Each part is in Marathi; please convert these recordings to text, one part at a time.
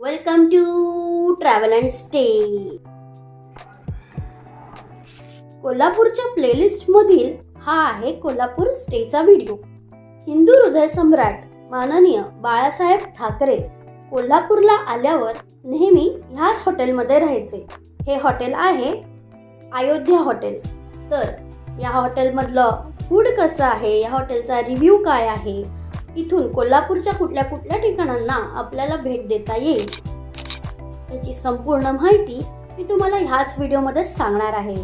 Welcome to travel and stay कोल्हापूरच्या प्लेलिस्टमधील हा आहे कोल्हापूर स्टेचा व्हिडिओ हिंदू हृदय सम्राट माननीय बाळासाहेब ठाकरे कोल्हापूरला आल्यावर नेहमी ह्याच हॉटेलमध्ये राहायचे. हे हॉटेल आहे अयोध्या हॉटेल तर या हॉटेलमधलं फूड कसं आहे? या हॉटेलचा रिव्ह्यू काय आहे? इथून कोल्हापूरच्या कुठल्या कुठल्या ठिकाणांना आपल्याला भेट देता येईल? याची संपूर्ण माहिती मी तुम्हाला ह्याच व्हिडिओमध्ये सांगणार आहे.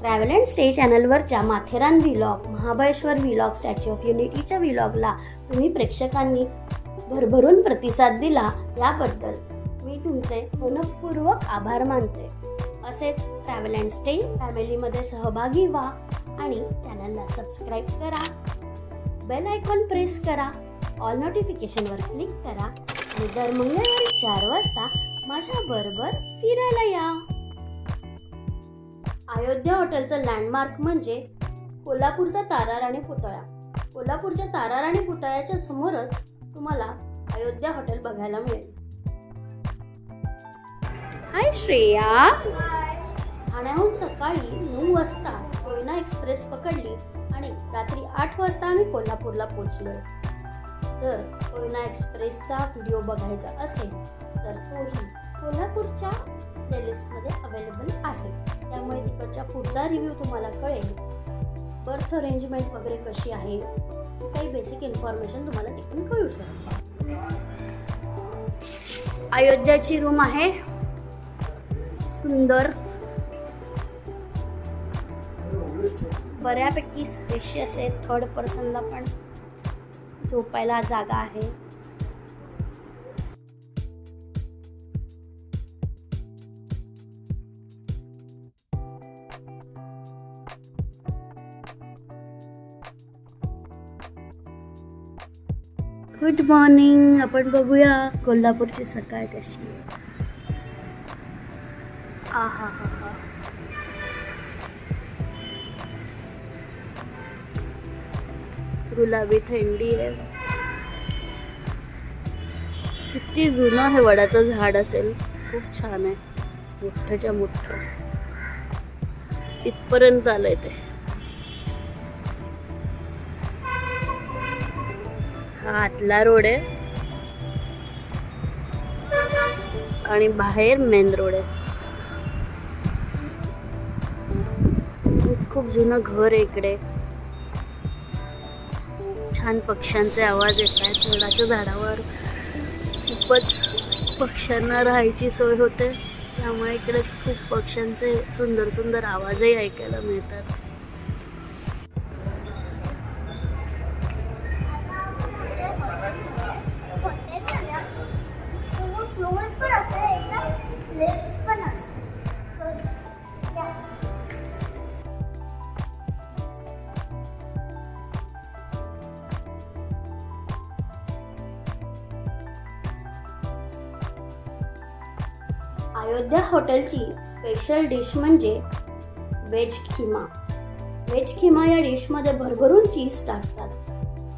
Travel and stay चॅनलवरच्या Matheran vlog Mahabaleshwar vlog statue of युनिटीच्या व्हिलॉगला तुम्ही प्रेक्षकांनी भरभरून प्रतिसाद दिला याबद्दल मी तुमचे मनपूर्वक आभार मानते. असेच ट्रॅव्हल अँड स्टे फॅमिलीमध्ये सहभागी व्हा आणि चॅनलला सबस्क्राईब करा. बेल आयकॉन प्रेस करा ऑल नोटिफिकेशनवर क्लिक करा आणि दर मंगळवारी चार वाजता माझ्याबरोबर फिरायला या. अयोध्या हॉटेलचं लँडमार्क म्हणजे कोल्हापूरचा तारार आणि पुतळा. कोल्हापूरच्या तारार आणि पुतळ्याच्या समोरच तुम्हाला अयोध्या हॉटेल बघायला मिळेल. हाय श्रेया. ठाण्याहून सकाळी नऊ वाजता कोयना एक्सप्रेस पकडली. आणि रात्री आठ वाजता आम्ही कोल्हापूरला पोचलो जर कोयना एक्सप्रेसचा व्हिडिओ बघायचा असेल तर तोही कोल्हापूरच्या प्लेलिस्टमध्ये अवेलेबल आहे. त्यामुळे तिकडच्या पुढचा रिव्ह्यू तुम्हाला कळेल. बर्थ अरेंजमेंट वगैरे कशी आहे काही बेसिक इन्फॉर्मेशन तुम्हाला तिकडून कळू शकते. अयोध्याची रूम आहे. सुंदर बऱ्यापैकी स्पेशियस आहे थर्ड पर्सनला पण झोपायला जागा आहे गुड मॉर्निंग आपण बघूया कोल्हापूरची सकाळ कशी आहे. आ हा हा हा गुलाबी थंडी आहे. किती जुनं हे वडाचं झाड असेल. खूप छान आहे. मोठ्याच्या मोठं. इथपर्यंत आलंय ते. हा आतला रोड आहे. आणि बाहेर मेन रोड आहे. खूप जुनं घर आहे इकडे. छान पक्ष्यांचे आवाज येत आहेत. वडाच्या झाडावर खूपच पक्ष्यांना राहायची सोय होते. त्यामुळे इकडे खूप पक्ष्यांचे सुंदर सुंदर आवाजही ऐकायला मिळतात. अयोध्या हॉटेलची स्पेशल डिश म्हणजे व्हेज खिमा. व्हेज खिमा या डिशमध्ये भरभरून चीज टाकतात.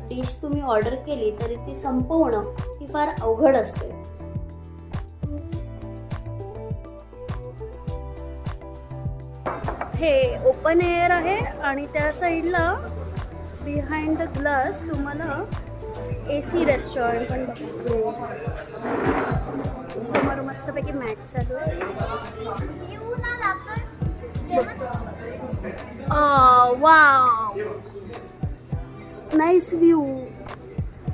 डिश तुम्ही ऑर्डर केली तरी ती संपवणं ही फार अवघड असते. हे ओपन एअर आहे आणि त्या साईडला बिहाइंड द ग्लास तुम्हाला ए सी रेस्टॉरंट पण बघा. समोर मस्तपैकी मॅच चालू आहे. वाव नाईस व्ह्यू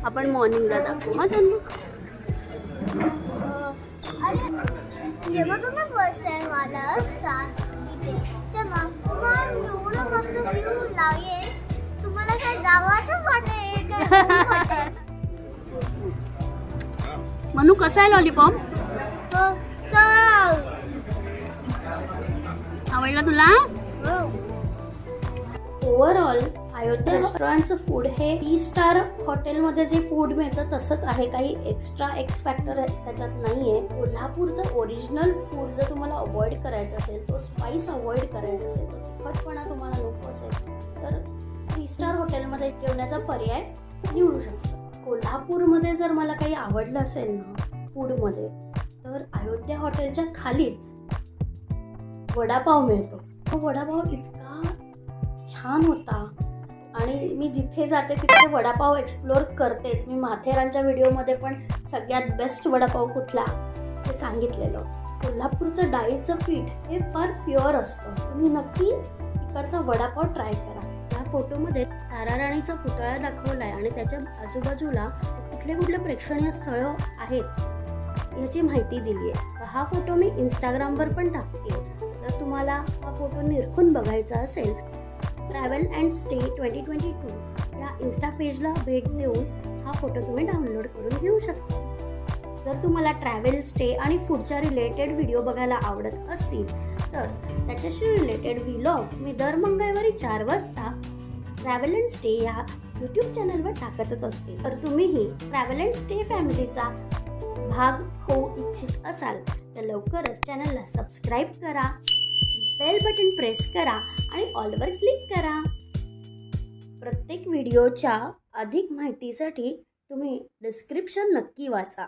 आपण मॉर्निंगला दाखवू हा त्यांना जेव्हा तुम्ही फर्स्ट टाइम आला असता तेव्हा तुम्हाला एवढं मस्त व्ह्यू लागेल. तुम्हाला काय जावं असं वाटेल. मनू कसा आहे लॉलीपॉप? हो. आवडला तुला? हो. ओव्हरऑल अयोध्या रेस्टॉरंटचं फूड हे टी स्टार हॉटेलमध्ये जे फूड मिळतं तसंच आहे. काही एक्स्ट्रा एक्स फॅक्टर त्याच्यात नाही आहे कोल्हापूरचं ओरिजिनल फूड जर तुम्हाला अवॉइड करायचं असेल तो स्पाइस अवॉइड करायचा असेल तो तिखटपणा तुम्हाला नको असेल तर थ्री स्टार हॉटेलमध्ये जेवण्याचा पर्याय निवडू शकता. कोल्हापूरमध्ये जर मला काही आवडलं असेल ना फूडमध्ये तर अयोध्या हॉटेलच्या खालीच वडापाव मिळतो. तो वडापाव इतका छान होता आणि मी जिथे जाते तिथे वडापाव एक्सप्लोअर करतेच. मी माथेरानच्या व्हिडिओमध्ये पण सगळ्यात बेस्ट वडापाव कुठला ते सांगितलेलं. कोल्हापूरचं डाळीचं पीठ हे फार प्युअर असतं. तुम्ही नक्की इकडचा वडापाव ट्राय करा. फोटोमध्ये ताराराणीचा पुतळा दाखवला आहे आणि त्याच्या आजूबाजूला कुठले कुठले प्रेक्षणीय स्थळं आहेत याची माहिती दिली आहे हा फोटो मी इंस्टाग्रामवर पण टाकते. तर तुम्हाला हा फोटो निरखून बघायचा असेल travel and stay twenty twenty two या इन्स्टा पेजला भेट देऊन हा फोटो तुम्ही डाउनलोड करून घेऊ शकता. जर तुम्हाला ट्रॅव्हल स्टे आणि फूडच्या रिलेटेड व्हिडिओ बघायला आवडत असतील तर त्याच्याशी रिलेटेड व्हिलॉग मी दर मंगळवारी चार वाजता ट्रॅव्हल अँड स्टे या यूट्यूब चॅनलवर टाकतच असते. तर तुम्हीही ट्रॅव्हल अँड स्टे फॅमिलीचा भाग होऊ इच्छित असाल तर लवकरच चॅनलला सबस्क्राईब करा बेल बटन प्रेस करा आणि ऑलवर क्लिक करा. प्रत्येक व्हिडिओच्या अधिक माहितीसाठी तुम्ही डिस्क्रिप्शन नक्की वाचा.